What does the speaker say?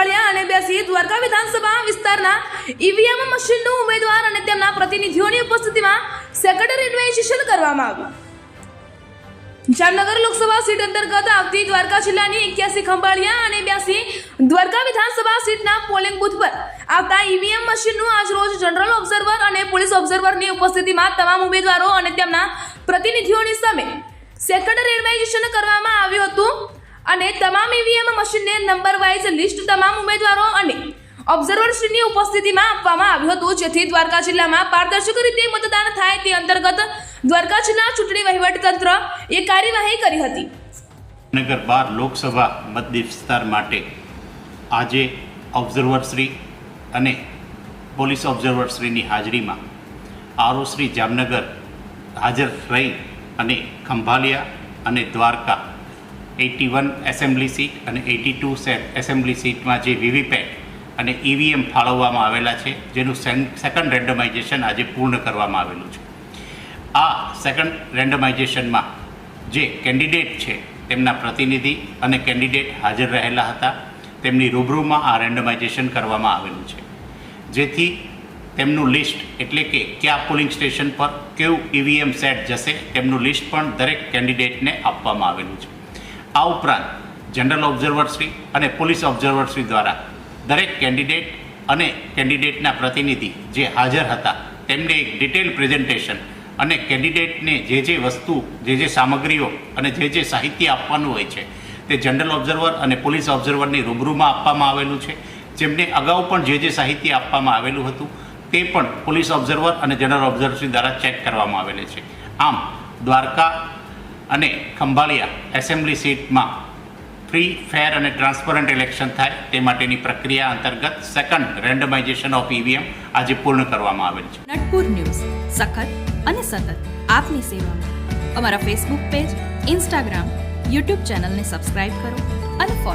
અઠવાડિયા અને બેસી દ્વારકા વિધાનસભા વિસ્તારના ઈવીએમ મશીનનું ઉમેદવાર અને તેમના પ્રતિનિધિઓની ઉપસ્થિતિમાં સેક્રેટરીનું રજિસ્ટ્રેશન કરવામાં આવ્યું. જામનગર લોકસભા સીટ અંતર્ગત આવતી દ્વારકા જિલ્લાની એક્યાસી ખંભાળિયા અને બ્યાસી દ્વારકા વિધાનસભા સીટના પોલિંગ બૂથ પર આવતા ઈવીએમ મશીનનું આજરોજ જનરલ ઓબ્ઝર્વર અને પોલીસ ઓબ્ઝર્વરની ઉપસ્થિતિમાં તમામ ઉમેદવારો અને તેમના પ્રતિનિધિઓની સામે સેક્રેટરી રજિસ્ટ્રેશન કરવામાં આવ્યું હતું. તમામ ઈવીએમ મશીનને નંબર વાઇઝ લિસ્ટ તમામ ઉમેદવારો અને ઓબ્ઝર્વરશ્રીની ઉપસ્થિતિમાં આપવામાં આવ્યું હતું. જેથી દ્વારકા જિલ્લામાં પારદર્શક રીતે મતદાન થાય તે અંતર્ગત દ્વારકા જિલ્લા ચૂંટણી વહીવટતંત્ર એ કાર્યવાહી કરી હતી. નગર બાર લોકસભા મત વિસ્તાર માટે આજે ઓબ્ઝર્વરશ્રી અને પોલીસ ઓબ્ઝર્વરશ્રીની હાજરીમાં આરોશ્રી જામનગર હાજર રહી અને ખંભાલિયા અને Dwarka eighty one assembly seat અને એટી ટુ એસેમ્બલી સીટમાં જે વીવીપેટ અને ઈવીએમ ફાળવવામાં આવેલા છે, જેનું સેકન્ડ રેન્ડમાઇઝેશન આજે પૂર્ણ કરવામાં આવેલું છે. આ સેકન્ડ રેન્ડમાઇઝેશનમાં જે કેન્ડિડેટ છે, તેમના પ્રતિનિધિ અને કેન્ડિડેટ હાજર રહેલા હતા, તેમની રૂબરૂમાં આ રેન્ડમાઇઝેશન કરવામાં આવેલું છે. જેથી તેમનું લિસ્ટ એટલે કે કયા પોલિંગ સ્ટેશન પર કેવું ઈવીએમ સેટ જશે, તેમનું લિસ્ટ પણ દરેક કેન્ડિડેટને આપવામાં આવેલું છે. આ ઉપરાંત જનરલ ઓબ્ઝર્વરશ્રી અને પોલીસ ઓબ્ઝર્વરશ્રી દ્વારા દરેક કેન્ડિડેટ અને કેન્ડિડેટના પ્રતિનિધિ જે હાજર હતા, તેમને એક ડિટેલ પ્રેઝન્ટેશન અને કેન્ડિડેટને જે જે વસ્તુ, જે જે સામગ્રીઓ અને જે જે સાહિત્ય આપવાનું હોય છે, તે જનરલ ઓબ્ઝર્વર અને પોલીસ ઓબ્ઝર્વરની રૂબરૂમાં આપવામાં આવેલું છે. જેમને અગાઉ પણ જે જે સાહિત્ય આપવામાં આવેલું હતું, તે પણ પોલીસ ઓબ્ઝર્વર અને જનરલ ઓબ્ઝર્વરશ્રી દ્વારા ચેક કરવામાં આવેલ છે. આમ, દ્વારકા અને ખંભાળિયા એસેમ્બલી સીટમાં ફ્રી ફેર અને ટ્રાન્સપરન્ટ ઇલેક્શન થાય તે માટેની પ્રક્રિયા અંતર્ગત સેકન્ડ રેન્ડમાઇઝેશન ઓફ ઈવીએમ આજે પૂર્ણ કરવામાં આવેલ છે. નટપુર ન્યૂઝ, સખત અને સતત આપની સેવામાં. અમારા ફેસબુક પેજ ઇન્સ્ટાગ્રામ યુટ્યુબ ચેનલને સબસ્ક્રાઇબ કરો અને ફોલો